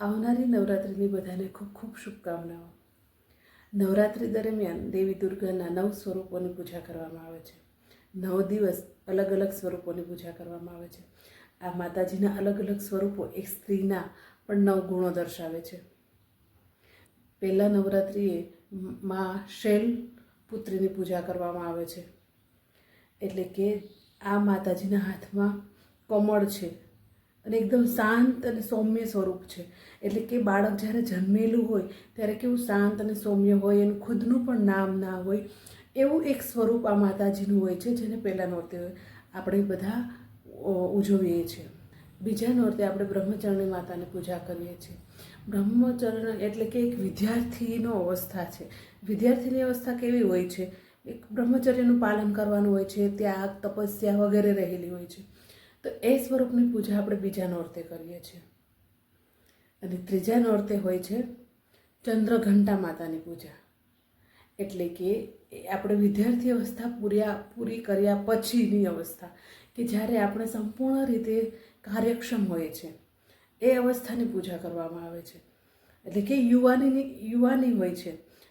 આવનારી નવરાત્રિની બધાને ખૂબ ખૂબ શુભકામનાઓ. નવરાત્રિ દરમિયાન દેવી દુર્ગાના નવ સ્વરૂપોની પૂજા કરવામાં આવે છે. નવ દિવસ અલગ અલગ સ્વરૂપોની પૂજા કરવામાં આવે છે. આ માતાજીના અલગ અલગ સ્વરૂપો એક સ્ત્રીના પણ નવ ગુણો દર્શાવે છે. પહેલાં નવરાત્રિએ માં શૈલ પુત્રીની પૂજા કરવામાં આવે છે. એટલે કે આ માતાજીના હાથમાં કમળ છે. અને એકદમ શાંત અને સૌમ્ય સ્વરૂપ છે. એટલે કે બાળક જ્યારે જન્મેલું હોય, ત્યારે કેવું શાંત અને સૌમ્ય હોય, એનું ખુદનું પણ નામ ના હોય, એવું એક સ્વરૂપ આ માતાજીનું હોય છે, જેને પહેલાં નોરતે આપણે બધા ઉજવીએ છીએ. બીજા નોરતે આપણે બ્રહ્મચરણી માતાની પૂજા કરીએ છીએ. બ્રહ્મચરણ એટલે કે એક વિદ્યાર્થીનો અવસ્થા છે. વિદ્યાર્થીની અવસ્થા કેવી હોય છે? એક બ્રહ્મચર્યનું પાલન કરવાનું હોય છે, ત્યાગ, તપસ્યા વગેરે રહેલી હોય છે. તો એ સ્વરૂપની પૂજા આપણે બીજા નોરતે કરીએ છીએ. અને ત્રીજા નોરતે હોય છે ચંદ્રઘંટા માતાની પૂજા. એટલે કે આપણે વિદ્યાર્થી અવસ્થા પૂર્યા, પૂરી કર્યા પછીની અવસ્થા, કે જ્યારે આપણે સંપૂર્ણ રીતે કાર્યક્ષમ હોય છે એ અવસ્થાની પૂજા કરવામાં આવે છે. એટલે કે યુવાનીની, યુવાની હોય છે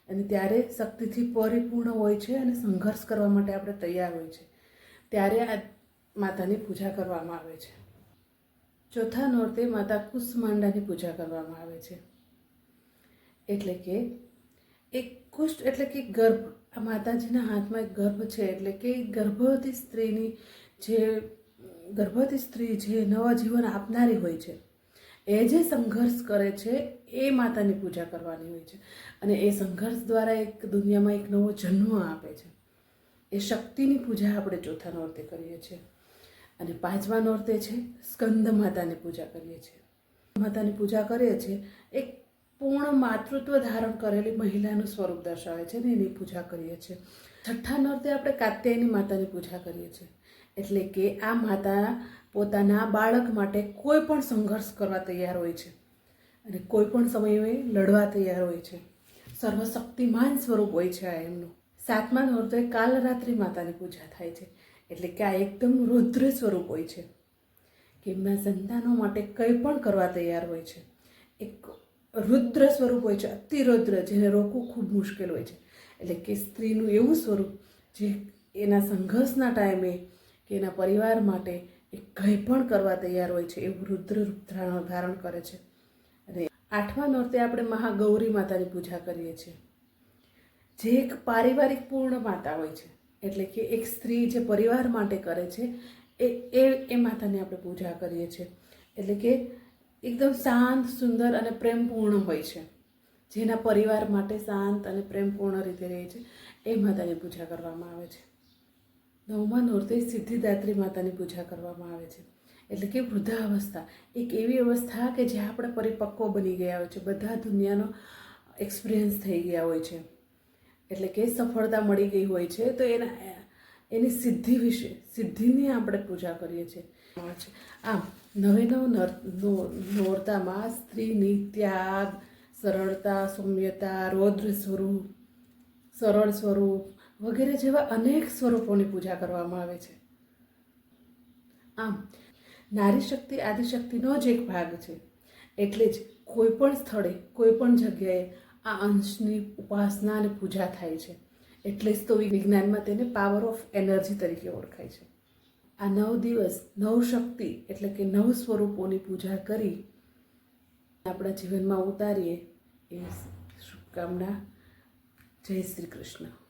અને ત્યારે શક્તિથી પરિપૂર્ણ હોય છે અને સંઘર્ષ કરવા માટે આપણે તૈયાર હોય છે. ત્યારે આ માતાની પૂજા કરવામાં આવે છે. ચોથા નોરતે માતા કુષ્માંડાની પૂજા કરવામાં આવે છે. એટલે કે એક કુષ્ઠ એટલે કે ગર્ભ. આ માતાજીના હાથમાં એક ગર્ભ છે એટલે કે ગર્ભવતી સ્ત્રીની જે, ગર્ભવતી સ્ત્રી જે નવા જીવન આપનારી હોય છે, એ જે સંઘર્ષ કરે છે, એ માતાની પૂજા કરવાની હોય છે. અને એ સંઘર્ષ દ્વારા એક દુનિયામાં એક નવો જન્મ આપે છે. એ શક્તિની પૂજા આપણે ચોથા નોરતે કરીએ છીએ. અને પાંચમા નોરતે છે, સ્કંદ માતાની પૂજા કરીએ છીએ. માતાની પૂજા કરીએ છીએ, એક પૂર્ણ માતૃત્વ ધારણ કરેલી મહિલાનું સ્વરૂપ દર્શાવે છે ને એની પૂજા કરીએ છીએ. છઠ્ઠા નોરતે આપણે કાત્યાયની માતાની પૂજા કરીએ છીએ. એટલે કે આ માતા પોતાના બાળક માટે કોઈ પણ સંઘર્ષ કરવા તૈયાર હોય છે અને કોઈ પણ સમયે લડવા તૈયાર હોય છે. સર્વશક્તિમાન સ્વરૂપ હોય છે આ એમનું. સાતમા નોરતે કાલરાત્રિ માતાની પૂજા થાય છે. એટલે કે આ એકદમ રૌદ્ર સ્વરૂપ હોય છે કે એમના સંતાનો માટે કંઈ પણ કરવા તૈયાર હોય છે. એક રુદ્ર સ્વરૂપ હોય છે અતિરુદ્ર જેને રોકવું ખૂબ મુશ્કેલ હોય છે. એટલે કે સ્ત્રીનું એવું સ્વરૂપ જે એના સંઘર્ષના ટાઈમે કે એના પરિવાર માટે એ કંઈ પણ કરવા તૈયાર હોય છે, એવું રુદ્ર રૂપ ધારણ કરે છે. અને આઠમા નોરતે આપણે મહાગૌરી માતાની પૂજા કરીએ છીએ. જે એક પારિવારિક પૂર્ણ માતા હોય છે. એટલે કે એક સ્ત્રી જે પરિવાર માટે કરે છે, એ એ એ માતાની આપણે પૂજા કરીએ છીએ. એટલે કે એકદમ શાંત, સુંદર અને પ્રેમપૂર્ણ હોય છે. જેના પરિવાર માટે શાંત અને પ્રેમપૂર્ણ રીતે રહે છે, એ માતાની પૂજા કરવામાં આવે છે. નવમા નોરતે સિદ્ધિદાત્રી માતાની પૂજા કરવામાં આવે છે. એટલે કે વૃદ્ધાવસ્થા. એક એવી અવસ્થા કે જ્યાં આપણે પરિપક્વ બની ગયા હોય છે. બધા દુનિયાનો એક્સપિરિયન્સ થઈ ગયા હોય છે. એટલે કે સફળતા મળી ગઈ હોય છે, તો એના, એની સિદ્ધિ વિશે, સિદ્ધિની આપણે પૂજા કરીએ છીએ. આમ, નવે નવ નર નોરતામાં સ્ત્રીની ત્યાગ, સરળતા, સૌમ્યતા, રૌદ્ર સ્વરૂપ, સરળ સ્વરૂપ વગેરે જેવા અનેક સ્વરૂપોની પૂજા કરવામાં આવે છે. આમ, નારી શક્તિ આદિશક્તિનો જ એક ભાગ છે. એટલે જ કોઈ પણ સ્થળે, કોઈ પણ જગ્યાએ આ અંશની ઉપાસના અને પૂજા થાય છે. એટલે જ તો વિજ્ઞાનમાં તેને પાવર ઓફ એનર્જી તરીકે ઓળખાય છે. આ નવ દિવસ, નવ શક્તિ એટલે કે નવ સ્વરૂપોની પૂજા કરી આપણા જીવનમાં ઉતારીએ એ શુભકામના. જય શ્રી કૃષ્ણ.